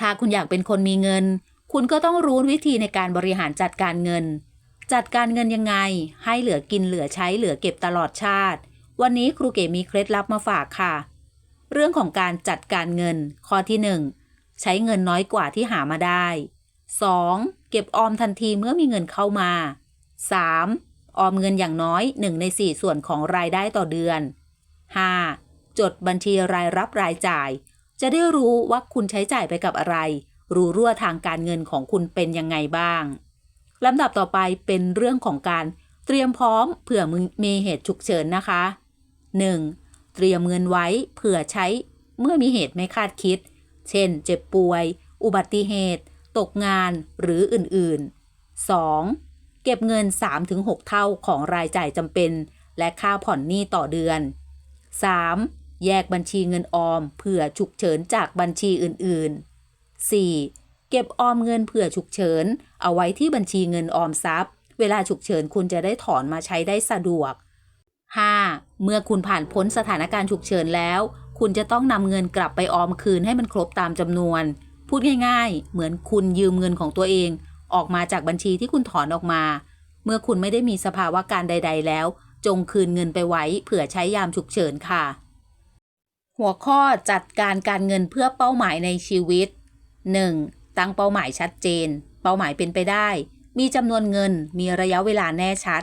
ถ้าคุณอยากเป็นคนมีเงิน คุณก็ต้องรู้วิธีในการบริหารจัดการเงิน จัดการเงินยังไง ให้เหลือกินเหลือใช้เหลือเก็บตลอดชาติ วันนี้ครูเก๋มีเคล็ดลับมาฝากค่ะ เรื่องของการจัดการเงิน ข้อที่ 1 ใช้เงินน้อยกว่าที่หามาได้ 2. เก็บออมทันทีเมื่อมีเงินเข้ามา 3. ออมเงินอย่างน้อย 1 ใน 4 ส่วนของรายได้ต่อเดือน 5. จดบัญชีรายรับรายจ่าย จะได้รู้ว่าคุณใช้จ่ายไปกับอะไร รู้รั่วทางการเงินของคุณเป็นยังไงบ้างลำดับต่อไปเป็นเรื่องของการเตรียมพร้อมเผื่อมีเหตุฉุกเฉินนะคะ 1. เตรียมเงินไว้เผื่อใช้เมื่อมีเหตุไม่คาดคิด เช่น เจ็บป่วย อุบัติเหตุ ตกงานหรืออื่นๆ 2. เก็บเงิน 3-6 เท่าของรายจ่ายจำเป็น และค่าผ่อนหนี้ต่อเดือน 3. แยกบัญชีเงินออมเผื่อฉุกเฉินจากบัญชีอื่น ๆ 4. เก็บออมเงินเผื่อฉุกเฉิน เอาไว้ที่บัญชีเงินออมทรัพย์ เวลาฉุกเฉินคุณจะได้ถอนมาใช้ได้สะดวก 5. เมื่อคุณผ่านพ้นสถานการณ์ฉุกเฉินแล้ว คุณจะต้องนำเงินกลับไปออมคืนให้มันครบตามจำนวน พูดง่ายๆ เหมือนคุณยืมเงินของตัวเอง ออกมาจากบัญชีที่คุณถอนออกมา เมื่อคุณไม่ได้มีสภาวะการใด ๆ แล้ว จงคืนเงินไปไว้เผื่อใช้ยามฉุกเฉินค่ะ หัวข้อจัดการการเงินเพื่อเป้าหมายในชีวิต 1. ตั้งเป้าหมายชัดเจน เป้าหมายเป็นไปได้ มีจำนวนเงิน มีระยะเวลาแน่ชัด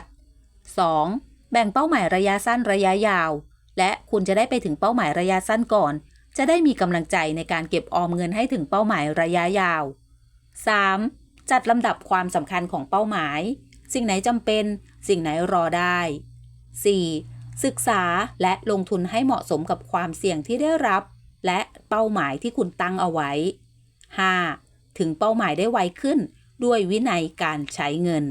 2. แบ่งเป้าหมายระยะสั้นระยะยาว และคุณจะได้ไปถึงเป้าหมายระยะสั้นก่อน จะได้มีกำลังใจในการเก็บออมเงินให้ถึงเป้าหมายระยะยาว 3. จัดลำดับความสำคัญของเป้าหมาย สิ่งไหนจำเป็น สิ่งไหนรอได้ 4. ศึกษาและลงทุนให้เหมาะสมกับความเสี่ยงที่ได้รับ และเป้าหมายที่คุณตั้งเอาไว้ 5. ถึงเป้าหมายได้ไวขึ้น ด้วยวินัยการใช้เงิน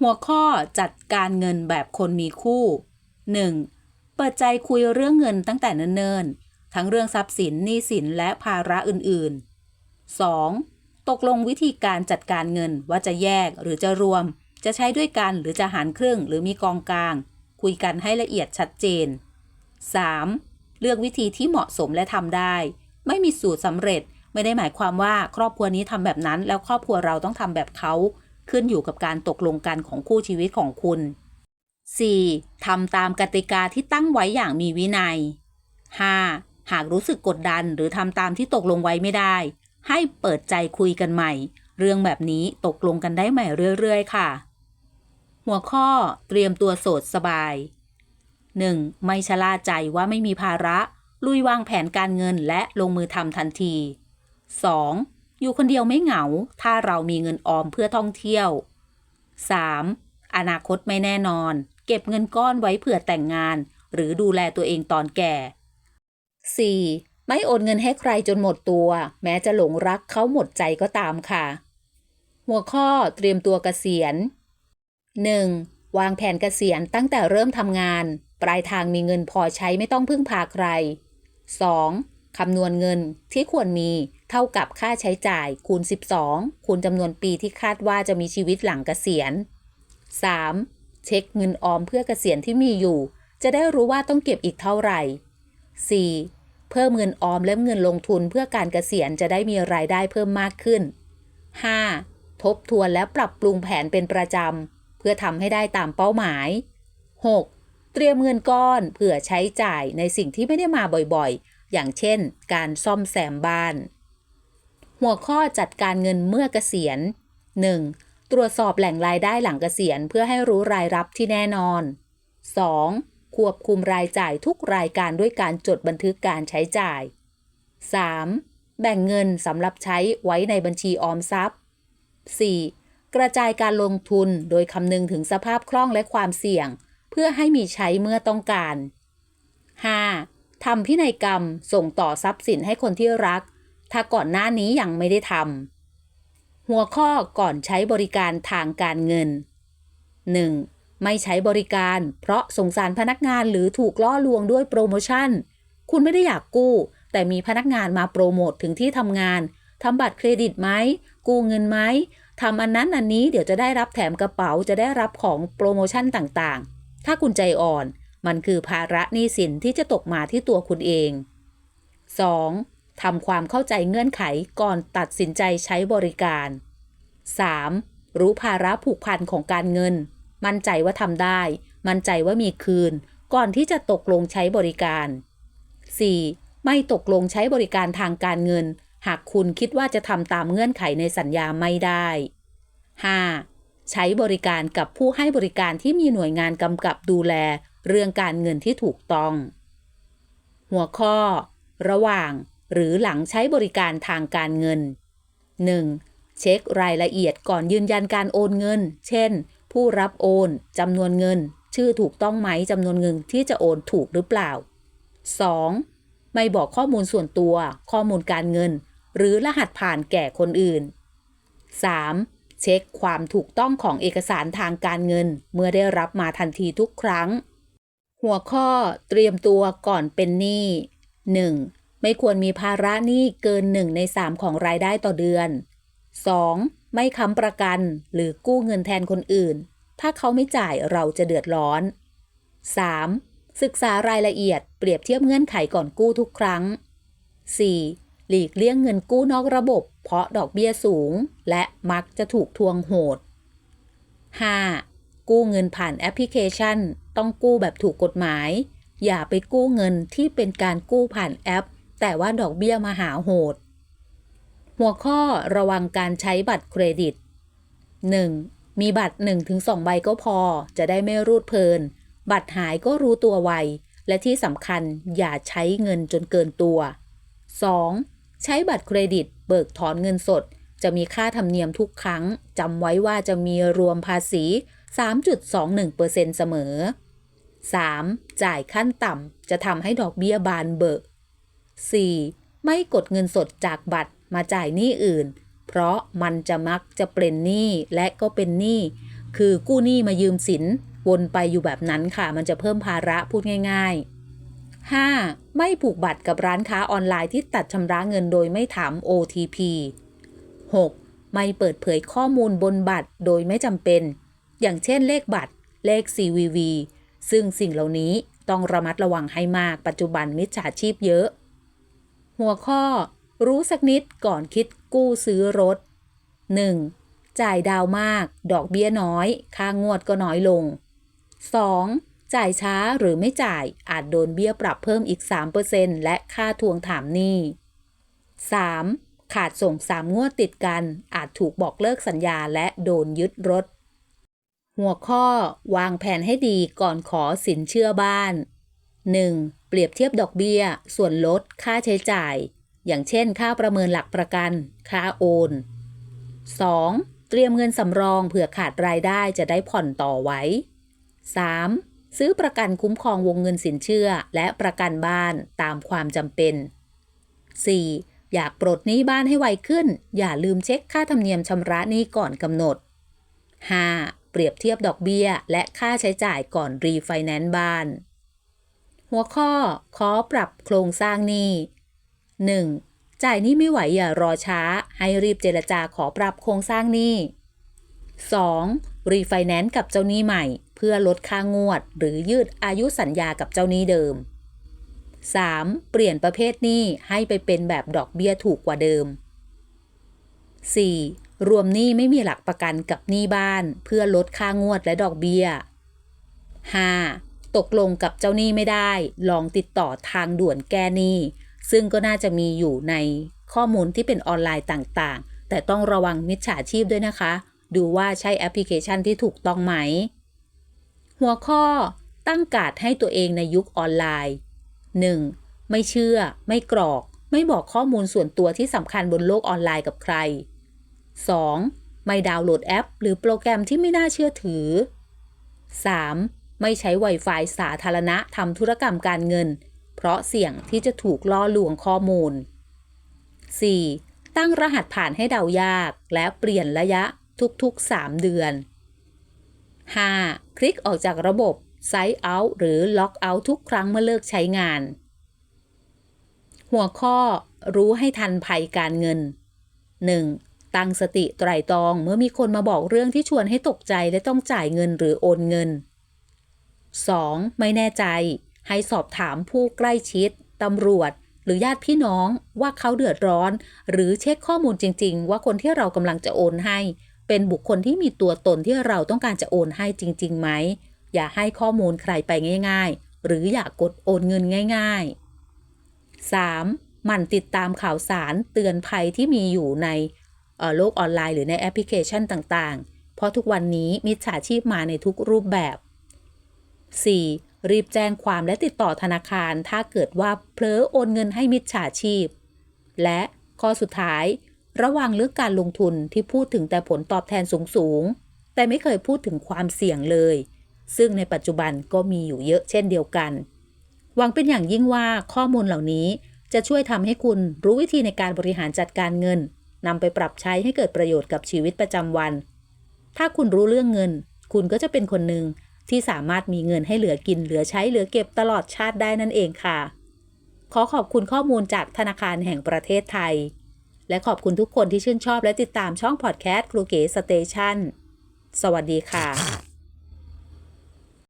หัวข้อจัดการเงินแบบคนมีคู่ 1. เปิดใจคุยเรื่องเงินตั้งแต่เนิ่นๆ ทั้งเรื่องทรัพย์สินหนี้สินและภาระอื่นๆ 2. ตกลงวิธีการจัดการเงินว่าจะแยกหรือจะรวม จะใช้ด้วยกันหรือจะหารครึ่งหรือมีกองกลาง คุยกันให้ละเอียดชัดเจน 3. เลือกวิธีที่เหมาะสมและทำได้ ไม่มีสูตรสำเร็จ ไม่ได้หมายความว่าครอบครัวนี้ทำแบบนั้น แล้วครอบครัวเราต้องทำแบบเขาขึ้นอยู่กับการตกลงกันของคู่ชีวิตของคุณ 4. ทำตามกติกาที่ตั้งไว้อย่างมีวินัย 5. หากรู้สึกกดดันหรือทำตามที่ตกลงไว้ไม่ได้ ให้เปิดใจคุยกันใหม่ เรื่องแบบนี้ตกลงกันได้ใหม่เรื่อย ๆ ค่ะ หัวข้อเตรียมตัวโสดสบาย 1. ไม่ชะล่าใจว่าไม่มีภาระ ลุยวางแผนการเงินและลงมือทำทันที 2. อยู่คนเดียวไม่เหงา ถ้าเรามีเงินออมเพื่อท่องเที่ยว 3. อนาคตไม่แน่นอน เก็บเงินก้อนไว้เผื่อแต่งงาน หรือดูแลตัวเองตอนแก่ 4. ไม่โอนเงินให้ใครจนหมดตัว แม้จะหลงรักเขาหมดใจก็ตามค่ะ หัวข้อเตรียมตัวเกษียณ 1. วางแผนเกษียณตั้งแต่เริ่มทำงาน ปลายทางมีเงินพอใช้ไม่ต้องพึ่งพาใคร 2. คำนวณเงินที่ควรมีเท่ากับค่าใช้จ่ายคูณ 12 คูณจำนวนปีที่คาดว่าจะมีชีวิตหลังเกษียณ 3. เช็คเงินออมเพื่อเกษียณที่มีอยู่ จะได้รู้ว่าต้องเก็บอีกเท่าไหร่ 4. เพิ่มเงินออมและเงินลงทุนเพื่อการเกษียณจะได้มีรายได้เพิ่มมากขึ้น 5. ทบทวนและปรับปรุงแผนเป็นประจำ เพื่อทำให้ได้ตามเป้าหมาย 6. เตรียมเงินก้อนเผื่อใช้จ่ายในสิ่งที่ไม่ได้มาบ่อยๆ อย่างเช่น การซ่อมแซมบ้าน หัวข้อจัดการเงินเมื่อเกษียณ 1. ตรวจสอบแหล่งรายได้หลังเกษียณเพื่อให้รู้รายรับที่แน่นอน 2. ควบคุมรายจ่ายทุกรายการด้วยการจดบันทึกการใช้จ่าย 3. แบ่งเงินสำหรับใช้ไว้ในบัญชีออมทรัพย์ 4. กระจายการลงทุนโดยคำนึงถึงสภาพคล่องและความเสี่ยง เพื่อให้มีใช้เมื่อต้องการ 5. ทำพินัยกรรมส่งต่อทรัพย์สินให้คนที่รัก ถ้าก่อนหน้านี้ยังไม่ได้ทำหัวข้อก่อนใช้บริการทางการเงิน 1. ไม่ใช้บริการ เพราะสงสารพนักงานหรือถูกล่อลวงด้วยโปรโมชั่น คุณไม่ได้อยากกู้ แต่มีพนักงานมาโปรโมทถึงที่ทำงานทำบัตรเครดิตไหม กู้เงินไหม ทำอันนั้นอันนี้เดี๋ยวจะได้รับแถมกระเป๋าจะได้รับของโปรโมชั่นต่างๆ ถ้าคุณใจอ่อนมันคือภาระหนี้สินที่จะตกมาที่ตัวคุณเอง 2. ทำความเข้าใจเงื่อนไขก่อนตัดสินใจใช้บริการ 3. รู้ภาระผูกพันของการเงิน มั่นใจว่าทำได้ มั่นใจว่ามีคืน ก่อนที่จะตกลงใช้บริการ 4. ไม่ตกลงใช้บริการทางการเงิน หากคุณคิดว่าจะทำตามเงื่อนไขในสัญญาไม่ได้ 5. ใช้บริการกับผู้ให้บริการที่มีหน่วยงานกำกับดูแลเรื่องการเงินที่ถูกต้อง หัวข้อ ระหว่าง หรือหลังใช้บริการทางการเงิน 1. เช็ครายละเอียดก่อนยืนยันการโอนเงิน เช่น ผู้รับโอนจำนวนเงิน ชื่อถูกต้องไหมจำนวนเงินที่จะโอนถูกหรือเปล่า 2. ไม่บอกข้อมูลส่วนตัว ข้อมูลการเงิน หรือรหัสผ่านแก่คนอื่น 3. เช็คความถูกต้องของเอกสารทางการเงิน เมื่อได้รับมาทันทีทุกครั้ง หัวข้อเตรียมตัวก่อนเป็นหนี้ 1. ไม่ควรมีภาระหนี้เกิน 1 ใน 3 ของรายได้ต่อเดือน 2. ไม่ค้ำประกันหรือกู้เงินแทนคนอื่น ถ้าเขาไม่จ่ายเราจะเดือดร้อน 3. ศึกษารายละเอียดเปรียบเทียบเงื่อนไขก่อนกู้ทุกครั้ง 4. หลีกเลี่ยงเงินกู้นอกระบบ เพราะดอกเบี้ยสูง และมักจะถูกทวงโหด 5. กู้เงินผ่านแอปพลิเคชัน ต้องกู้แบบถูกกฎหมาย อย่าไปกู้เงินที่เป็นการกู้ผ่านแอป แต่ว่าดอกเบี้ยมหาโหด หัวข้อระวังการใช้บัตรเครดิต 1. มีบัตร 1-2 ใบก็พอ จะได้ไม่รูดเพลิน บัตรหายก็รู้ตัวไวและที่สำคัญอย่าใช้เงินจนเกินตัว 2. ใช้บัตรเครดิต เบิกถอนเงินสด จะมีค่าธรรมเนียมทุกครั้งจำไว้ว่าจะมีรวมภาษี 3.21%เสมอ 3. จ่ายขั้นต่ำจะทำให้ดอกเบี้ยบานเบิก 4. ไม่กดเงินสดจากบัตรมาจ่ายหนี้อื่น เพราะมันจะมักจะเป็นหนี้และก็เป็นหนี้ คือกู้หนี้มายืมสิน วนไปอยู่แบบนั้นค่ะ มันจะเพิ่มภาระพูดง่าย ๆ 5. ไม่ผูกบัตรกับร้านค้าออนไลน์ที่ตัดชำระเงินโดยไม่ถาม OTP 6. ไม่เปิดเผยข้อมูลบนบัตรโดยไม่จำเป็น อย่างเช่นเลขบัตร เลข CVV ซึ่งสิ่งเหล่านี้ต้องระมัดระวังให้มากปัจจุบันมิจฉาชีพเยอะ หัวข้อ รู้สักนิดก่อนคิดกู้ซื้อรถ 1. จ่ายดาวมาก ดอกเบี้ยน้อย ค่างวดก็น้อยลง 2. จ่ายช้าหรือไม่จ่ายอาจโดนเบี้ยปรับเพิ่มอีก 3%และค่าทวงถามหนี้ 3. ขาดส่ง 3 งวดติดกัน อาจถูกบอกเลิกสัญญาและโดนยึดรถ หัวข้อ วางแผนให้ดีก่อนขอสินเชื่อบ้าน 1. เปรียบเทียบดอกเบี้ย ส่วนลด ค่าใช้จ่าย อย่างเช่น ค่าประเมินหลักประกัน ค่าโอน 2. เตรียมเงินสำรองเผื่อขาดรายได้จะได้ผ่อนต่อไว้ 3. ซื้อประกันคุ้มครองวงเงินสินเชื่อและประกันบ้านตามความจำเป็น 4. อยากปลดหนี้บ้านให้ไวขึ้น อย่าลืมเช็คค่าธรรมเนียมชำระหนี้ก่อนกำหนด 5. เปรียบเทียบดอกเบี้ยและค่าใช้จ่ายก่อนรีไฟแนนซ์บ้าน หัวข้อ ขอปรับโครงสร้างหนี้ 1. จ่ายหนี้ไม่ไหวอย่ารอช้า ให้รีบเจรจาขอปรับโครงสร้างหนี้ 2. รีไฟแนนซ์กับเจ้าหนี้ใหม่ พื่อลดค่างวด หรือยืดอายุสัญญากับเจ้าหนี้เดิม 3. เปลี่ยนประเภทหนี้ให้ไปเป็นแบบดอกเบี้ยถูกกว่าเดิม 4. รวมหนี้ไม่มีหลักประกันกับหนี้บ้าน เพื่อลดค่างวดและดอกเบี้ย 5. ตกลงกับเจ้าหนี้ไม่ได้ ลองติดต่อทางด่วนแก้หนี้ ซึ่งก็น่าจะมีอยู่ในข้อมูลที่เป็นออนไลน์ต่างๆ แต่ต้องระวังมิจฉาชีพด้วยนะคะ ดูว่าใช่แอปพลิเคชันที่ถูกต้องไหม หัวข้อตั้งการ์ดให้ตัวเองในยุคออนไลน์ 1. ไม่เชื่อ ไม่กรอก ไม่บอกข้อมูลส่วนตัวที่สำคัญบนโลกออนไลน์กับใคร 2. ไม่ดาวน์โหลดแอป หรือโปรแกรมที่ไม่น่าเชื่อถือ 3. ไม่ใช้ Wi-Fi สาธารณะทำธุรกรรมการเงิน เพราะเสี่ยงที่จะถูกล่อลวงข้อมูล 4. ตั้งรหัสผ่านให้เดายาก และเปลี่ยนระยะทุกๆ 3 เดือน 5. คลิกออกจากระบบ Sign Out หรือ Lock Out ทุกครั้งเมื่อเลิกใช้งาน หัวข้อรู้ให้ทันภัยการเงิน 1. ตั้งสติไตรตรองเมื่อมีคนมาบอกเรื่องที่ชวนให้ตกใจและต้องจ่ายเงินหรือโอนเงิน 2. ไม่แน่ใจ ให้สอบถามผู้ใกล้ชิดตำรวจ หรือญาติพี่น้องว่าเขาเดือดร้อน หรือเช็คข้อมูลจริง ๆ ว่าคนที่เรากำลังจะโอนให้ เป็นบุคคลที่มีตัวตนที่เราต้องการจะโอนให้จริงๆไหม อย่าให้ข้อมูลใครไปง่าย ๆ หรืออย่ากดโอนเงินง่าย ๆ 3. หมั่นติดตามข่าวสารเตือนภัยที่มีอยู่ในโลกออนไลน์หรือในแอปพลิเคชันต่างๆ เพราะทุกวันนี้มิจฉาชีพมาในทุกรูปแบบ 4. รีบแจ้งความและติดต่อธนาคาร ถ้าเกิดว่าเผลอโอนเงินให้มิจฉาชีพ และข้อสุดท้าย ระวังเรื่องการลงทุนที่พูดถึงแต่ผลตอบแทนสูงๆ แต่ไม่เคยพูดถึงความเสี่ยงเลย ซึ่งในปัจจุบันก็มีอยู่เยอะเช่นเดียวกัน หวังเป็นอย่างยิ่งว่าข้อมูลเหล่านี้จะช่วยทำให้คุณรู้วิธีในการบริหารจัดการเงินนำไปปรับใช้ให้เกิดประโยชน์กับชีวิตประจำวัน ถ้าคุณรู้เรื่องเงิน คุณก็จะเป็นคนหนึ่งที่สามารถมีเงินให้เหลือกินเหลือใช้เหลือเก็บตลอดชาติได้นั่นเองค่ะ ขอขอบคุณข้อมูลจากธนาคารแห่งประเทศไทย และขอบคุณทุกคนที่ชื่นชอบและติดตามช่องพอดแคสต์ครูเก๋สเตชันสวัสดีค่ะ